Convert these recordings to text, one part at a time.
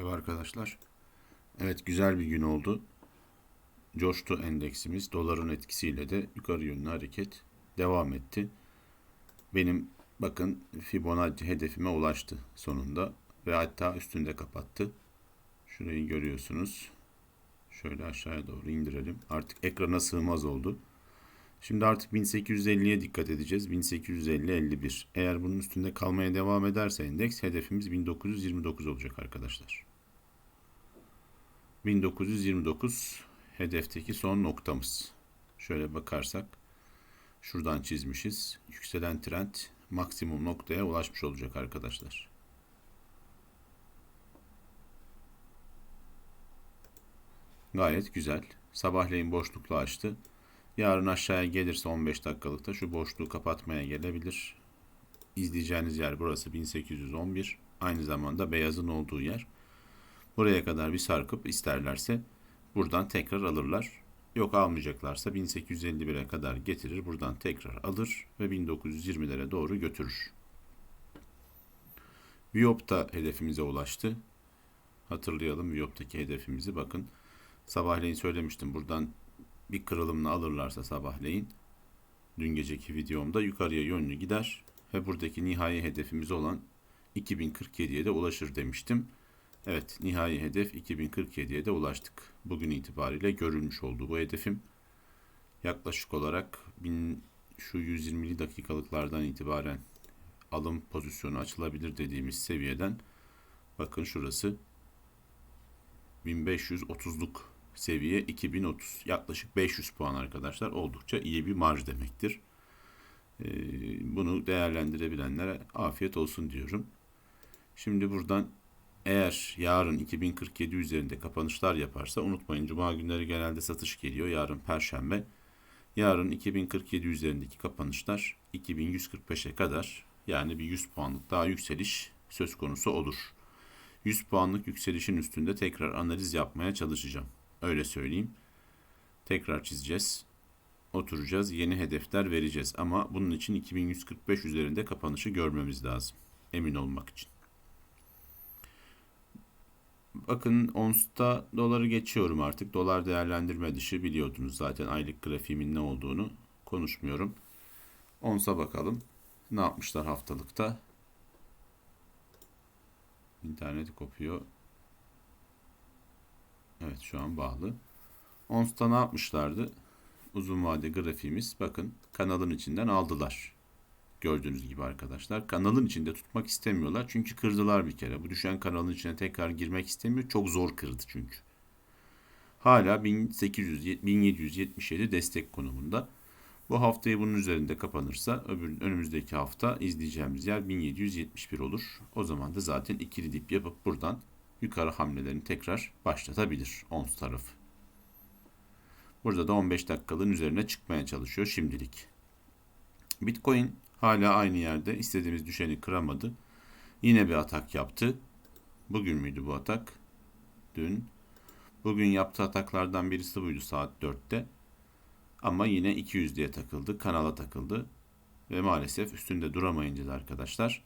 Merhaba arkadaşlar. Evet güzel bir gün oldu. Coştu endeksimiz. Doların etkisiyle de yukarı yönlü hareket devam etti. Benim bakın Fibonacci hedefime ulaştı sonunda ve hatta üstünde kapattı. Şurayı görüyorsunuz. Şöyle aşağıya doğru indirelim. Artık ekrana sığmaz oldu. Şimdi artık 1850'ye dikkat edeceğiz. 1850-51. Eğer bunun üstünde kalmaya devam ederse endeks hedefimiz 1929 olacak arkadaşlar. 1929 hedefteki son noktamız. Şöyle bakarsak şuradan çizmişiz. Yükselen trend maksimum noktaya ulaşmış olacak arkadaşlar. Gayet güzel. Sabahleyin boşlukla açtı. Yarın aşağıya gelirse 15 dakikalıkta şu boşluğu kapatmaya gelebilir. İzleyeceğiniz yer burası 1811. Aynı zamanda beyazın olduğu yer. Buraya kadar bir sarkıp isterlerse buradan tekrar alırlar. Yok almayacaklarsa 1851'e kadar getirir. Buradan tekrar alır ve 1920'lere doğru götürür. Viyop da hedefimize ulaştı. Hatırlayalım Viyop'taki hedefimizi. Bakın sabahleyin söylemiştim. Buradan bir kırılımla alırlarsa sabahleyin dün geceki videomda yukarıya yönlü gider ve buradaki nihai hedefimiz olan 2047'ye de ulaşır demiştim. Evet nihai hedef 2047'ye de ulaştık. Bugün itibariyle görülmüş oldu bu hedefim. Yaklaşık olarak bin, şu 120'li dakikalıklardan itibaren alım pozisyonu açılabilir dediğimiz seviyeden bakın şurası 1530'luk seviye 2030. Yaklaşık 500 puan arkadaşlar. Oldukça iyi bir marj demektir. Ee, bunu değerlendirebilenlere afiyet olsun diyorum. Şimdi buradan eğer yarın 2047 üzerinde kapanışlar yaparsa unutmayın cuma günleri genelde satış geliyor. Yarın perşembe. Yarın 2047 üzerindeki kapanışlar 2145'e kadar yani bir 100 puanlık daha yükseliş söz konusu olur. 100 puanlık yükselişin üstünde tekrar analiz yapmaya çalışacağım. Öyle söyleyeyim. Tekrar çizeceğiz. Oturacağız. Yeni hedefler vereceğiz. Ama bunun için 2145 üzerinde kapanışı görmemiz lazım. Emin olmak için. Bakın onsta doları geçiyorum artık. Dolar değerlendirme dışı biliyordunuz zaten aylık grafiğimin ne olduğunu konuşmuyorum. Onsa bakalım. Ne yapmışlar haftalıkta? İnternet kopuyor. Evet şu an bağlı. Ons'ta ne yapmışlardı? Uzun vade grafiğimiz bakın kanalın içinden aldılar. Gördüğünüz gibi arkadaşlar. Kanalın içinde tutmak istemiyorlar. Çünkü kırdılar bir kere. Bu düşen kanalın içine tekrar girmek istemiyor. Çok zor kırdı çünkü. Hala 1800, 1777 destek konumunda. Bu haftayı bunun üzerinde kapanırsa öbür, önümüzdeki hafta izleyeceğimiz yer 1771 olur. O zaman da zaten ikili dip yapıp buradan yukarı hamlelerini tekrar başlatabilir ons tarafı. Burada da 15 dakikalığın üzerine çıkmaya çalışıyor şimdilik. Bitcoin hala aynı yerde istediğimiz düşeni kıramadı. Yine bir atak yaptı. Bugün müydü bu atak? Dün. Bugün yaptığı ataklardan birisi buydu saat 4'te. Ama yine 200 diye takıldı. Kanala takıldı. Ve maalesef üstünde duramayınca da arkadaşlar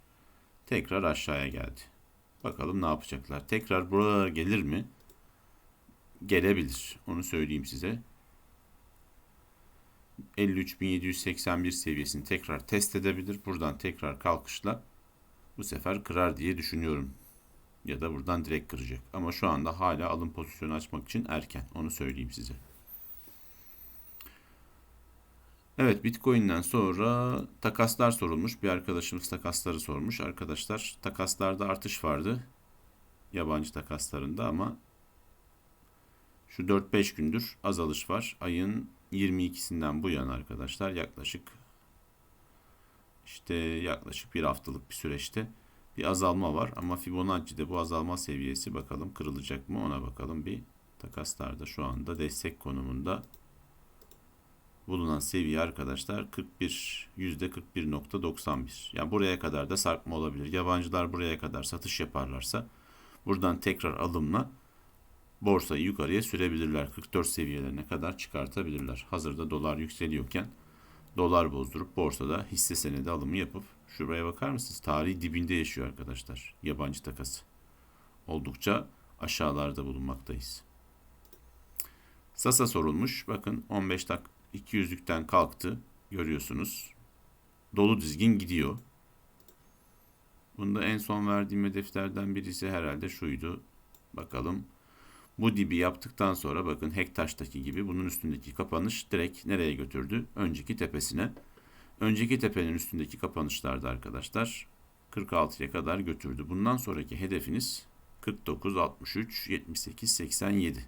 tekrar aşağıya geldi. Bakalım ne yapacaklar. Tekrar buralara gelir mi? Gelebilir. Onu söyleyeyim size. 53.781 seviyesini tekrar test edebilir. Buradan tekrar kalkışla bu sefer kırar diye düşünüyorum. Ya da buradan direkt kıracak. Ama şu anda hala alım pozisyonu açmak için erken. Onu söyleyeyim size. Evet Bitcoin'den sonra takaslar sorulmuş. Bir arkadaşımız takasları sormuş. Arkadaşlar takaslarda artış vardı. Yabancı takaslarında ama şu 4-5 gündür azalış var. Ayın 22'sinden bu yana arkadaşlar yaklaşık işte yaklaşık bir haftalık bir süreçte bir azalma var. Ama Fibonacci'de bu azalma seviyesi bakalım kırılacak mı ona bakalım bir takaslarda şu anda destek konumunda bulunan seviye arkadaşlar 41 yüzde 41.91. Yani buraya kadar da sarkma olabilir. Yabancılar buraya kadar satış yaparlarsa buradan tekrar alımla borsayı yukarıya sürebilirler. 44 seviyelerine kadar çıkartabilirler. Hazırda dolar yükseliyorken dolar bozdurup borsada hisse senedi alımı yapıp şuraya bakar mısınız? Tarihi dibinde yaşıyor arkadaşlar. Yabancı takası. Oldukça aşağılarda bulunmaktayız. Sasa sorulmuş. Bakın 15 dak 200'lükten kalktı. Görüyorsunuz. Dolu dizgin gidiyor. Bunda en son verdiğim hedeflerden birisi herhalde şuydu. Bakalım. Bu dibi yaptıktan sonra bakın Hektaş'taki gibi bunun üstündeki kapanış direkt nereye götürdü? Önceki tepesine. Önceki tepenin üstündeki kapanışlarda arkadaşlar 46'ya kadar götürdü. Bundan sonraki hedefiniz 49, 63, 78, 87.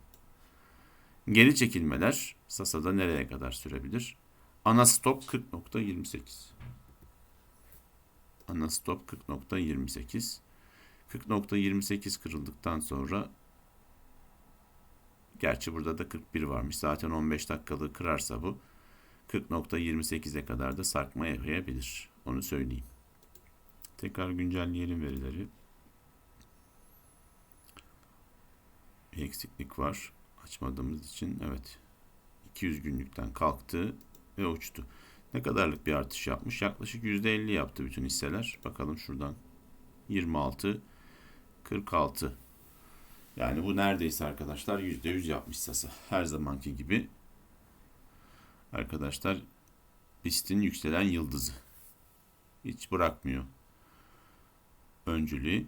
Geri çekilmeler Sasa'da nereye kadar sürebilir? Ana stop 40.28. Ana stop 40.28. 40.28 kırıldıktan sonra gerçi burada da 41 varmış. Zaten 15 dakikalığı kırarsa bu 40.28'e kadar da sarkma yapabilir. Onu söyleyeyim. Tekrar güncelleyelim verileri. Bir eksiklik var. Açmadığımız için evet 200 günlükten kalktı ve uçtu. Ne kadarlık bir artış yapmış? Yaklaşık %50 yaptı bütün hisseler. Bakalım şuradan. 26, 46. Yani bu neredeyse arkadaşlar %100 yapmış sası. Her zamanki gibi. Arkadaşlar BIST'in yükselen yıldızı. Hiç bırakmıyor. Öncülüğü.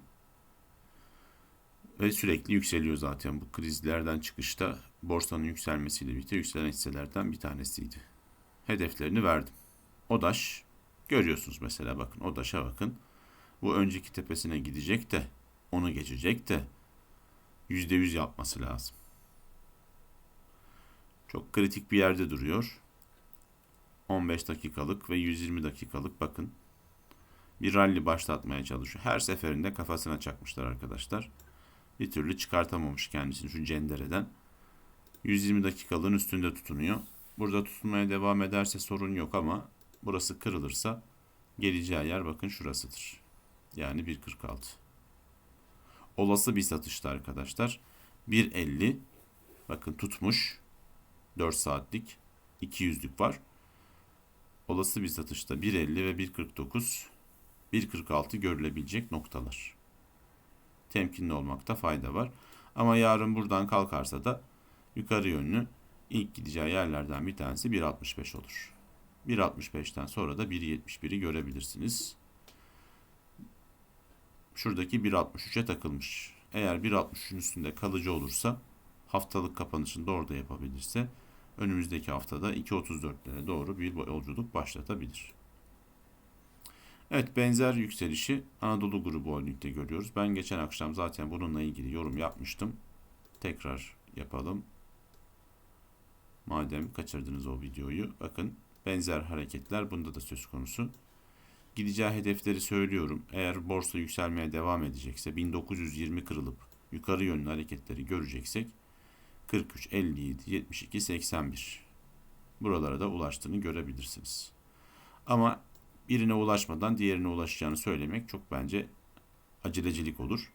Ve sürekli yükseliyor zaten. Bu krizlerden çıkışta borsanın yükselmesiyle birlikte yükselen hisselerden bir tanesiydi hedeflerini verdim. ODAŞ görüyorsunuz mesela bakın ODAŞ'a bakın. Bu önceki tepesine gidecek de onu geçecek de %100 yapması lazım. Çok kritik bir yerde duruyor. 15 dakikalık ve 120 dakikalık bakın. Bir rally başlatmaya çalışıyor. Her seferinde kafasına çakmışlar arkadaşlar. Bir türlü çıkartamamış kendisini şu cendereden. 120 dakikalığın üstünde tutunuyor. Burada tutunmaya devam ederse sorun yok ama burası kırılırsa geleceği yer bakın şurasıdır. Yani 1.46. Olası bir satışta arkadaşlar 1.50 bakın tutmuş 4 saatlik 200'lük var. Olası bir satışta 1.50 ve 1.49 1.46 görülebilecek noktalar. Temkinli olmakta fayda var. Ama yarın buradan kalkarsa da yukarı yönlü ilk gideceği yerlerden bir tanesi 1.65 olur. 1.65'ten sonra da 1.71'i görebilirsiniz. Şuradaki 1.63'e takılmış. Eğer 1.63'ün üstünde kalıcı olursa haftalık kapanışını da orada yapabilirse önümüzdeki haftada 2.34'lere doğru bir yolculuk başlatabilir. Evet benzer yükselişi Anadolu Grubu Holding'de görüyoruz. Ben geçen akşam zaten bununla ilgili yorum yapmıştım. Tekrar yapalım. Madem kaçırdınız o videoyu. Bakın benzer hareketler bunda da söz konusu. Gideceği hedefleri söylüyorum. Eğer borsa yükselmeye devam edecekse 1920 kırılıp yukarı yönlü hareketleri göreceksek 43, 57, 72, 81 buralara da ulaştığını görebilirsiniz. Ama birine ulaşmadan diğerine ulaşacağını söylemek çok bence acelecilik olur.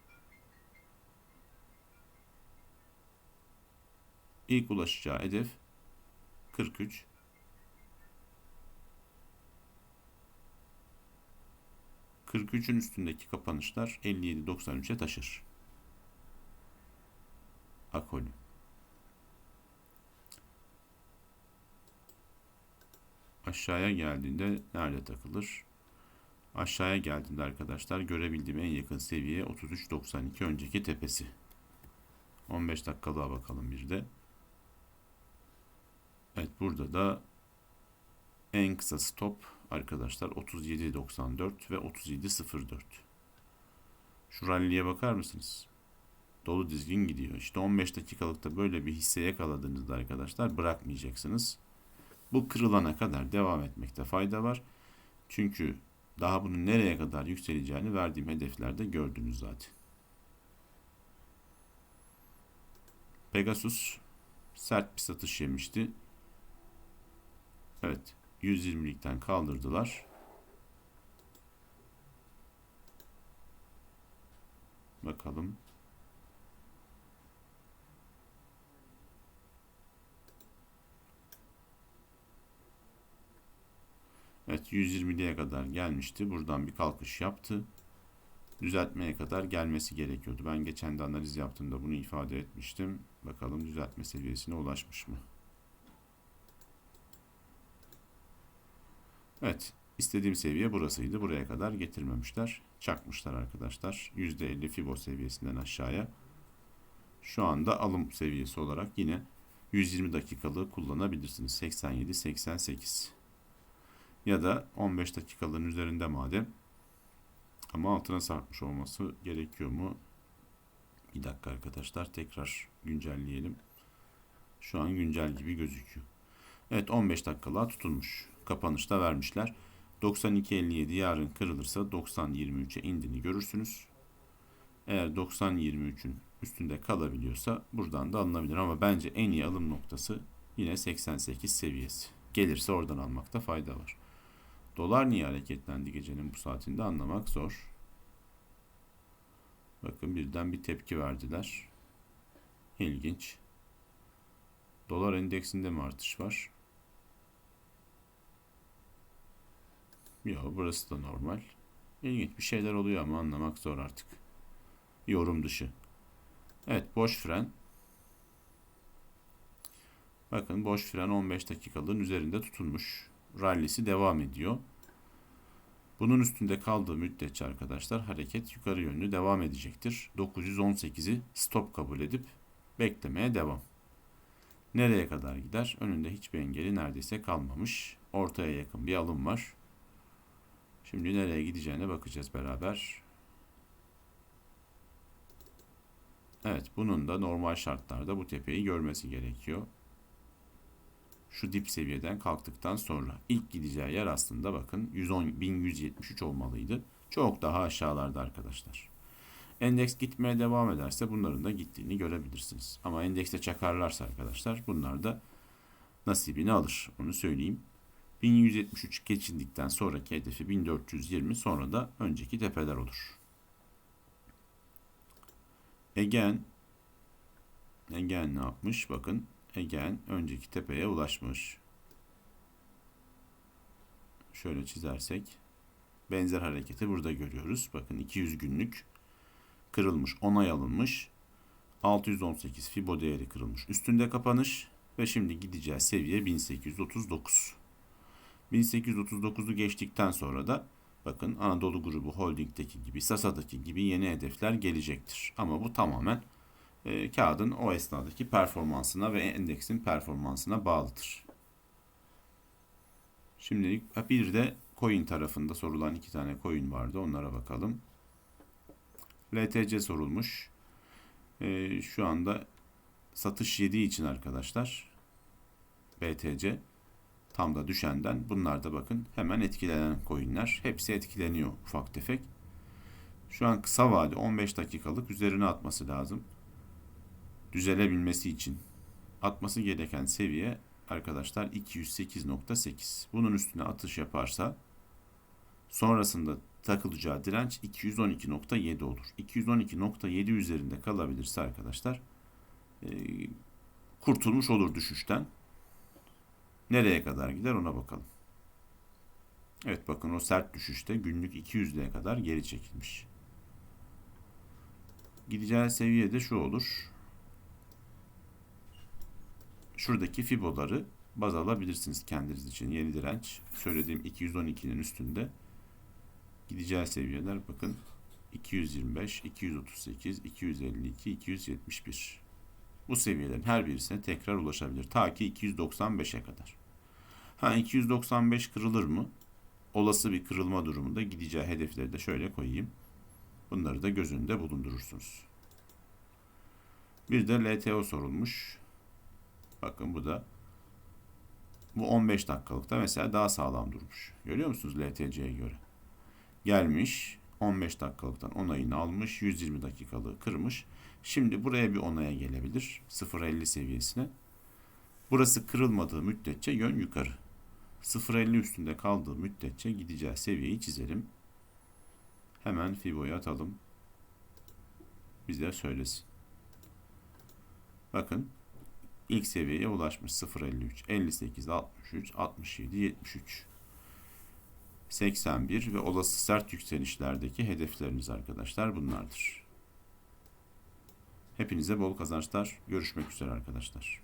İlk ulaşacağı hedef 43 43'ün üstündeki kapanışlar 57.93'e taşır. Akolü. Aşağıya geldiğinde nerede takılır? Aşağıya geldiğinde arkadaşlar görebildiğim en yakın seviye 33.92 önceki tepesi. 15 dakikalığa bakalım bir de. Evet burada da en kısa stop arkadaşlar 37.94 ve 37.04. Şu rally'e bakar mısınız? Dolu dizgin gidiyor. İşte 15 dakikalıkta böyle bir hisse yakaladığınızda arkadaşlar bırakmayacaksınız. Bu kırılana kadar devam etmekte fayda var. Çünkü daha bunun nereye kadar yükseleceğini verdiğim hedeflerde gördünüz zaten. Pegasus sert bir satış yemişti. Evet. 120'likten kaldırdılar. Bakalım. Evet 120'liğe kadar gelmişti. Buradan bir kalkış yaptı. düzeltmeye kadar gelmesi gerekiyordu. Ben geçen de analiz yaptığımda bunu ifade etmiştim. Bakalım düzeltme seviyesine ulaşmış mı? Evet. istediğim seviye burasıydı. Buraya kadar getirmemişler. Çakmışlar arkadaşlar. %50 Fibo seviyesinden aşağıya. Şu anda alım seviyesi olarak yine 120 dakikalığı kullanabilirsiniz. 87-88 ya da 15 dakikalığın üzerinde madem ama altına sarkmış olması gerekiyor mu? Bir dakika arkadaşlar tekrar güncelleyelim. Şu an güncel gibi gözüküyor. Evet 15 dakikalığa tutulmuş. Kapanışta vermişler. 92.57 yarın kırılırsa 90.23'e indiğini görürsünüz. Eğer 90.23'ün üstünde kalabiliyorsa buradan da alınabilir ama bence en iyi alım noktası yine 88 seviyesi. Gelirse oradan almakta fayda var. Dolar niye hareketlendi gecenin bu saatinde anlamak zor. Bakın birden bir tepki verdiler. İlginç. Dolar endeksinde mi artış var? Yok burası da normal. İlginç bir şeyler oluyor ama anlamak zor artık. Yorum dışı. Evet boş fren. Bakın boş fren 15 dakikalığın üzerinde tutulmuş. Rallisi devam ediyor. Bunun üstünde kaldığı müddetçe arkadaşlar hareket yukarı yönlü devam edecektir. 918'i stop kabul edip beklemeye devam. Nereye kadar gider? Önünde hiçbir engeli neredeyse kalmamış. Ortaya yakın bir alım var. Şimdi nereye gideceğine bakacağız beraber. Evet bunun da normal şartlarda bu tepeyi görmesi gerekiyor. Şu dip seviyeden kalktıktan sonra ilk gideceği yer aslında bakın 110 1173 olmalıydı. Çok daha aşağılarda arkadaşlar. Endeks gitmeye devam ederse bunların da gittiğini görebilirsiniz. Ama endekste çakarlarsa arkadaşlar bunlar da nasibini alır. Onu söyleyeyim. 1173 geçindikten sonraki hedefi 1420 sonra da önceki tepeler olur. Egen Egen ne yapmış? Bakın Egen önceki tepeye ulaşmış. Şöyle çizersek benzer hareketi burada görüyoruz. Bakın 200 günlük kırılmış, onay alınmış. 618 Fibo değeri kırılmış. Üstünde kapanış ve şimdi gideceği seviye 1839. 1839'u geçtikten sonra da bakın Anadolu Grubu Holding'deki gibi, Sasa'daki gibi yeni hedefler gelecektir. Ama bu tamamen e, kağıdın o esnadaki performansına ve endeksin performansına bağlıdır. Şimdilik bir de coin tarafında sorulan iki tane coin vardı. Onlara bakalım. LTC sorulmuş. E, şu anda satış yediği için arkadaşlar BTC tam da düşenden bunlar da bakın hemen etkilenen coinler. Hepsi etkileniyor ufak tefek. Şu an kısa vade 15 dakikalık üzerine atması lazım düzelebilmesi için atması gereken seviye arkadaşlar 208.8. Bunun üstüne atış yaparsa sonrasında takılacağı direnç 212.7 olur. 212.7 üzerinde kalabilirse arkadaşlar e, kurtulmuş olur düşüşten. Nereye kadar gider ona bakalım. Evet bakın o sert düşüşte günlük 200'lere kadar geri çekilmiş. Gideceği seviye de şu olur şuradaki fiboları baz alabilirsiniz kendiniz için. Yeni direnç söylediğim 212'nin üstünde gideceği seviyeler bakın 225, 238, 252, 271. Bu seviyelerin her birisine tekrar ulaşabilir. Ta ki 295'e kadar. Ha 295 kırılır mı? Olası bir kırılma durumunda gideceği hedefleri de şöyle koyayım. Bunları da göz önünde bulundurursunuz. Bir de LTO sorulmuş. Bakın bu da bu 15 dakikalıkta mesela daha sağlam durmuş. Görüyor musunuz LTC'ye göre? Gelmiş 15 dakikalıktan onayını almış 120 dakikalığı kırmış. Şimdi buraya bir onaya gelebilir 0.50 seviyesine. Burası kırılmadığı müddetçe yön yukarı. 0.50 üstünde kaldığı müddetçe gideceği seviyeyi çizelim. Hemen Fibo'yu atalım. Bize söylesin. Bakın ilk seviyeye ulaşmış 0.53, 58, 63, 67, 73. 81 ve olası sert yükselişlerdeki hedefleriniz arkadaşlar bunlardır. Hepinize bol kazançlar. Görüşmek üzere arkadaşlar.